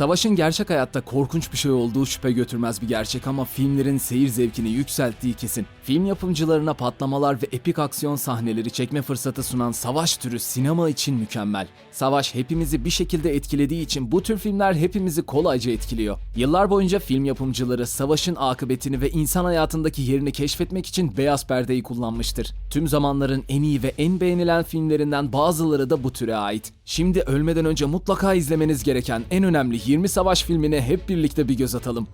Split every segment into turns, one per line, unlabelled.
Savaşın gerçek hayatta korkunç bir şey olduğu şüphe götürmez bir gerçek ama filmlerin seyir zevkini yükselttiği kesin. Film yapımcılarına patlamalar ve epik aksiyon sahneleri çekme fırsatı sunan savaş türü sinema için mükemmel. Savaş hepimizi bir şekilde etkilediği için bu tür filmler hepimizi kolayca etkiliyor. Yıllar boyunca film yapımcıları savaşın akıbetini ve insan hayatındaki yerini keşfetmek için beyaz perdeyi kullanmıştır. Tüm zamanların en iyi ve en beğenilen filmlerinden bazıları da bu türe ait. Şimdi ölmeden önce mutlaka izlemeniz gereken en önemli 20 savaş filmine hep birlikte bir göz atalım.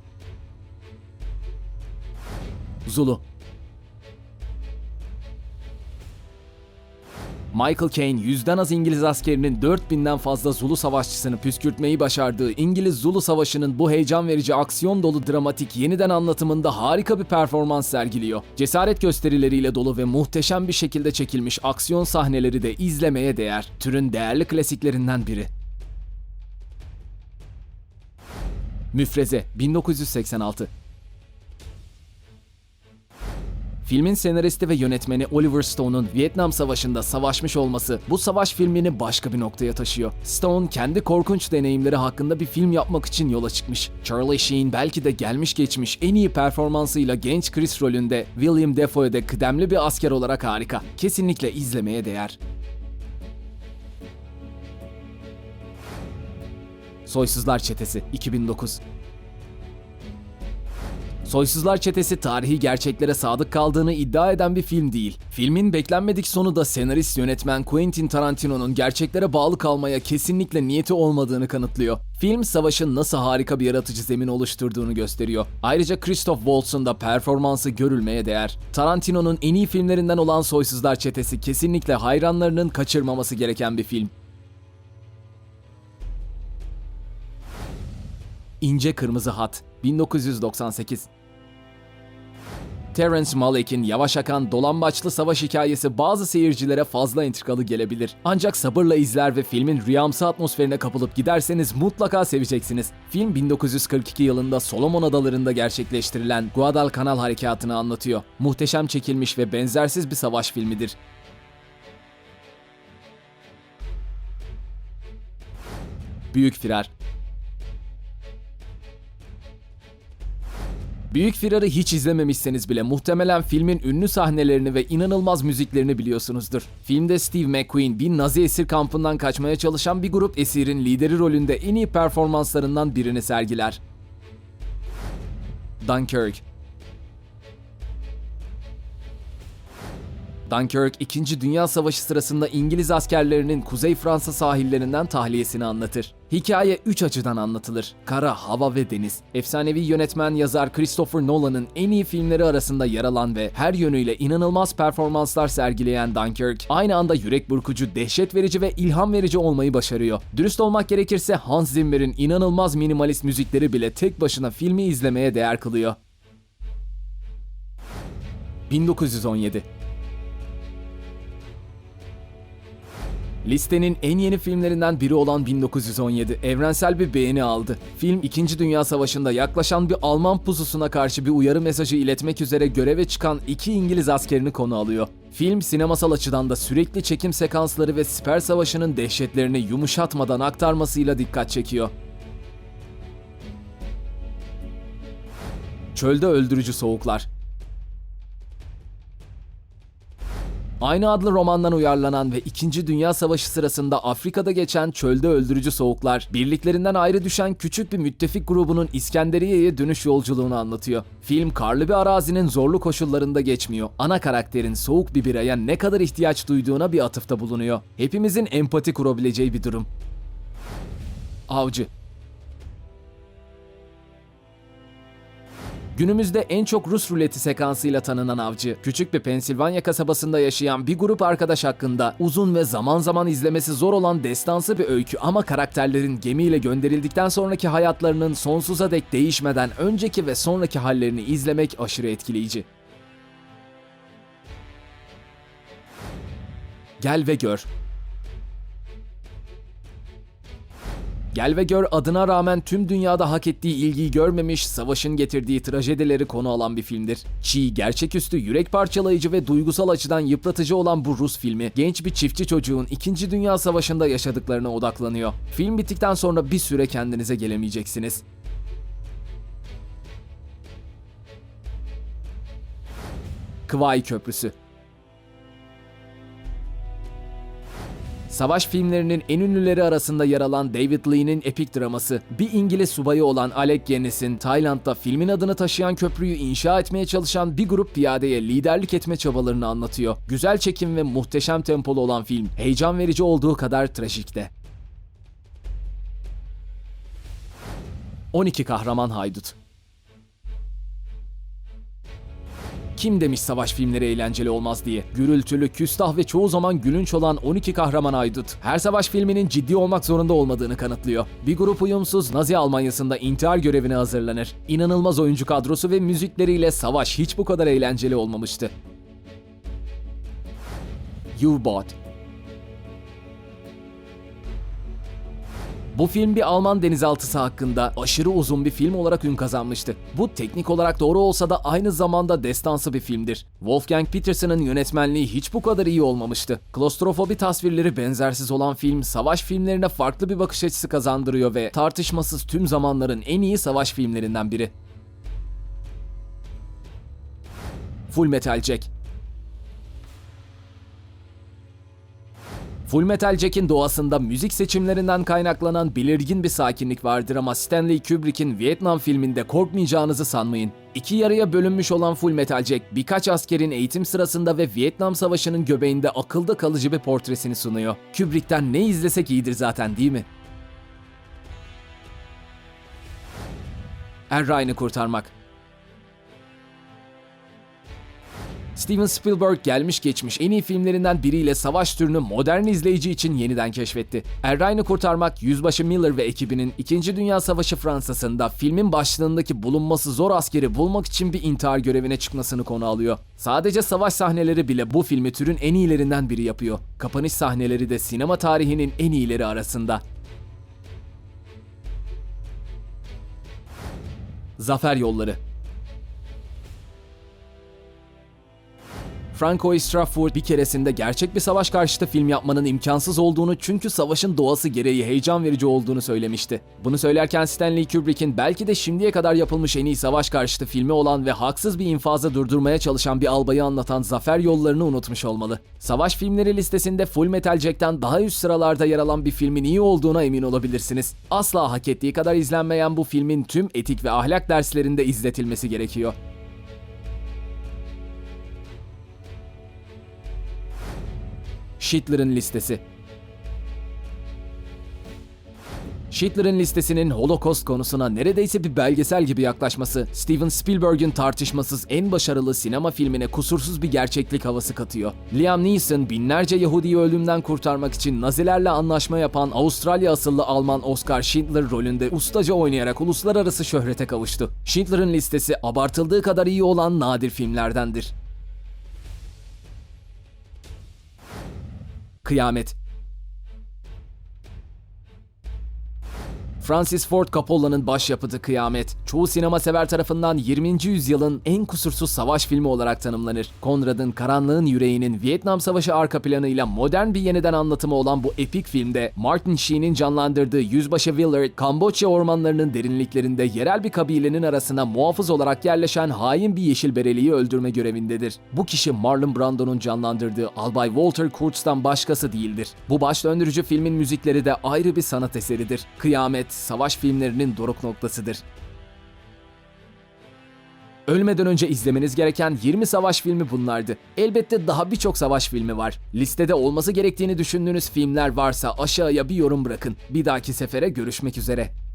Zulu Michael Caine yüzden az İngiliz askerinin 4000'den fazla Zulu savaşçısını püskürtmeyi başardığı İngiliz Zulu Savaşı'nın bu heyecan verici aksiyon dolu dramatik yeniden anlatımında harika bir performans sergiliyor. Cesaret gösterileriyle dolu ve muhteşem bir şekilde çekilmiş aksiyon sahneleri de izlemeye değer. Türün değerli klasiklerinden biri. Müfreze 1986 Filmin senaristi ve yönetmeni Oliver Stone'un Vietnam Savaşı'nda savaşmış olması bu savaş filmini başka bir noktaya taşıyor. Stone kendi korkunç deneyimleri hakkında bir film yapmak için yola çıkmış. Charlie Sheen belki de gelmiş geçmiş en iyi performansıyla genç Chris rolünde William Defoe'de kıdemli bir asker olarak harika. Kesinlikle izlemeye değer. Soysuzlar Çetesi 2009 Soysuzlar Çetesi tarihi gerçeklere sadık kaldığını iddia eden bir film değil. Filmin beklenmedik sonu da senarist yönetmen Quentin Tarantino'nun gerçeklere bağlı kalmaya kesinlikle niyeti olmadığını kanıtlıyor. Film savaşın nasıl harika bir yaratıcı zemin oluşturduğunu gösteriyor. Ayrıca Christoph Waltz'un da performansı görülmeye değer. Tarantino'nun en iyi filmlerinden olan Soysuzlar Çetesi kesinlikle hayranlarının kaçırmaması gereken bir film. İnce Kırmızı Hat 1998 Terence Malick'in yavaş akan dolambaçlı savaş hikayesi bazı seyircilere fazla entrikalı gelebilir. Ancak sabırla izler ve filmin rüyamsı atmosferine kapılıp giderseniz mutlaka seveceksiniz. Film 1942 yılında Solomon Adaları'nda gerçekleştirilen Guadalcanal Harekatı'nı anlatıyor. Muhteşem çekilmiş ve benzersiz bir savaş filmidir. Büyük Firar Büyük Firar'ı hiç izlememişseniz bile muhtemelen filmin ünlü sahnelerini ve inanılmaz müziklerini biliyorsunuzdur. Filmde Steve McQueen bir Nazi esir kampından kaçmaya çalışan bir grup esirin lideri rolünde en iyi performanslarından birini sergiler. Dunkirk Dunkirk, 2. Dünya Savaşı sırasında İngiliz askerlerinin Kuzey Fransa sahillerinden tahliyesini anlatır. Hikaye 3 açıdan anlatılır. Kara, hava ve deniz. Efsanevi yönetmen yazar Christopher Nolan'ın en iyi filmleri arasında yer alan ve her yönüyle inanılmaz performanslar sergileyen Dunkirk, aynı anda yürek burkucu, dehşet verici ve ilham verici olmayı başarıyor. Dürüst olmak gerekirse Hans Zimmer'in inanılmaz minimalist müzikleri bile tek başına filmi izlemeye değer kılıyor. 1917 Listenin en yeni filmlerinden biri olan 1917 evrensel bir beğeni aldı. Film 2. Dünya Savaşı'nda yaklaşan bir Alman pususuna karşı bir uyarı mesajı iletmek üzere göreve çıkan iki İngiliz askerini konu alıyor. Film sinemasal açıdan da sürekli çekim sekansları ve siper savaşının dehşetlerini yumuşatmadan aktarmasıyla dikkat çekiyor. Çölde öldürücü soğuklar Aynı adlı romandan uyarlanan ve 2. Dünya Savaşı sırasında Afrika'da geçen çölde öldürücü soğuklar, birliklerinden ayrı düşen küçük bir müttefik grubunun İskenderiye'ye dönüş yolculuğunu anlatıyor. Film karlı bir arazinin zorlu koşullarında geçmiyor. Ana karakterin soğuk bir biraya ne kadar ihtiyaç duyduğuna bir atıfta bulunuyor. Hepimizin empati kurabileceği bir durum. Avcı Günümüzde en çok Rus ruleti sekansıyla tanınan avcı, küçük bir Pensilvanya kasabasında yaşayan bir grup arkadaş hakkında uzun ve zaman zaman izlemesi zor olan destansı bir öykü ama karakterlerin gemiyle gönderildikten sonraki hayatlarının sonsuza dek değişmeden önceki ve sonraki hallerini izlemek aşırı etkileyici. Gel ve gör. Gel ve gör adına rağmen tüm dünyada hak ettiği ilgiyi görmemiş, savaşın getirdiği trajedileri konu alan bir filmdir. Çiğ, gerçeküstü, yürek parçalayıcı ve duygusal açıdan yıpratıcı olan bu Rus filmi, genç bir çiftçi çocuğun 2. Dünya Savaşı'nda yaşadıklarına odaklanıyor. Film bittikten sonra bir süre kendinize gelemeyeceksiniz. Kıvay Köprüsü Savaş filmlerinin en ünlüleri arasında yer alan David Lean'in epik draması, bir İngiliz subayı olan Alec Guinness'in Tayland'da filmin adını taşıyan köprüyü inşa etmeye çalışan bir grup piyadeye liderlik etme çabalarını anlatıyor. Güzel çekim ve muhteşem tempolu olan film, heyecan verici olduğu kadar trajik de. 12 Kahraman Haydut Kim demiş savaş filmleri eğlenceli olmaz diye. Gürültülü, küstah ve çoğu zaman gülünç olan 12 kahraman aydut, her savaş filminin ciddi olmak zorunda olmadığını kanıtlıyor. Bir grup uyumsuz Nazi Almanyası'nda intihar görevine hazırlanır. İnanılmaz oyuncu kadrosu ve müzikleriyle savaş hiç bu kadar eğlenceli olmamıştı. U-Boat Bu film bir Alman denizaltısı hakkında aşırı uzun bir film olarak ün kazanmıştı. Bu teknik olarak doğru olsa da aynı zamanda destansı bir filmdir. Wolfgang Petersen'ın yönetmenliği hiç bu kadar iyi olmamıştı. Klostrofobi tasvirleri benzersiz olan film, savaş filmlerine farklı bir bakış açısı kazandırıyor ve tartışmasız tüm zamanların en iyi savaş filmlerinden biri. Full Metal Jack Full Metal Jack'in doğasında müzik seçimlerinden kaynaklanan belirgin bir sakinlik vardır ama Stanley Kubrick'in Vietnam filminde korkmayacağınızı sanmayın. İki yarıya bölünmüş olan Full Metal Jack birkaç askerin eğitim sırasında ve Vietnam Savaşı'nın göbeğinde akılda kalıcı bir portresini sunuyor. Kubrick'ten ne izlesek iyidir zaten değil mi? Er Ryan'ı kurtarmak Steven Spielberg gelmiş geçmiş en iyi filmlerinden biriyle savaş türünü modern izleyici için yeniden keşfetti. Er kurtarmak, Yüzbaşı Miller ve ekibinin 2. Dünya Savaşı Fransa'sında filmin başlığındaki bulunması zor askeri bulmak için bir intihar görevine çıkmasını konu alıyor. Sadece savaş sahneleri bile bu filmi türün en iyilerinden biri yapıyor. Kapanış sahneleri de sinema tarihinin en iyileri arasında. Zafer Yolları Francois Strafford bir keresinde gerçek bir savaş karşıtı film yapmanın imkansız olduğunu çünkü savaşın doğası gereği heyecan verici olduğunu söylemişti. Bunu söylerken Stanley Kubrick'in belki de şimdiye kadar yapılmış en iyi savaş karşıtı filmi olan ve haksız bir infazı durdurmaya çalışan bir albayı anlatan zafer yollarını unutmuş olmalı. Savaş filmleri listesinde Full Metal Jack'ten daha üst sıralarda yer alan bir filmin iyi olduğuna emin olabilirsiniz. Asla hak ettiği kadar izlenmeyen bu filmin tüm etik ve ahlak derslerinde izletilmesi gerekiyor. Schindler'ın listesi. Schindler'ın listesinin Holocaust konusuna neredeyse bir belgesel gibi yaklaşması, Steven Spielberg'in tartışmasız en başarılı sinema filmine kusursuz bir gerçeklik havası katıyor. Liam Neeson binlerce Yahudi'yi ölümden kurtarmak için Nazilerle anlaşma yapan Avustralya asıllı Alman Oscar Schindler rolünde ustaca oynayarak uluslararası şöhrete kavuştu. Schindler'ın listesi abartıldığı kadar iyi olan nadir filmlerdendir. Kıyamet Francis Ford Coppola'nın başyapıtı Kıyamet, çoğu sinema sever tarafından 20. yüzyılın en kusursuz savaş filmi olarak tanımlanır. Conrad'ın Karanlığın Yüreği'nin Vietnam Savaşı arka planıyla modern bir yeniden anlatımı olan bu epik filmde Martin Sheen'in canlandırdığı Yüzbaşı Willard, Kamboçya ormanlarının derinliklerinde yerel bir kabilenin arasına muhafız olarak yerleşen hain bir yeşil bereliği öldürme görevindedir. Bu kişi Marlon Brando'nun canlandırdığı Albay Walter Kurtz'tan başkası değildir. Bu baş döndürücü filmin müzikleri de ayrı bir sanat eseridir. Kıyamet, savaş filmlerinin doruk noktasıdır. Ölmeden önce izlemeniz gereken 20 savaş filmi bunlardı. Elbette daha birçok savaş filmi var. Listede olması gerektiğini düşündüğünüz filmler varsa aşağıya bir yorum bırakın. Bir dahaki sefere görüşmek üzere.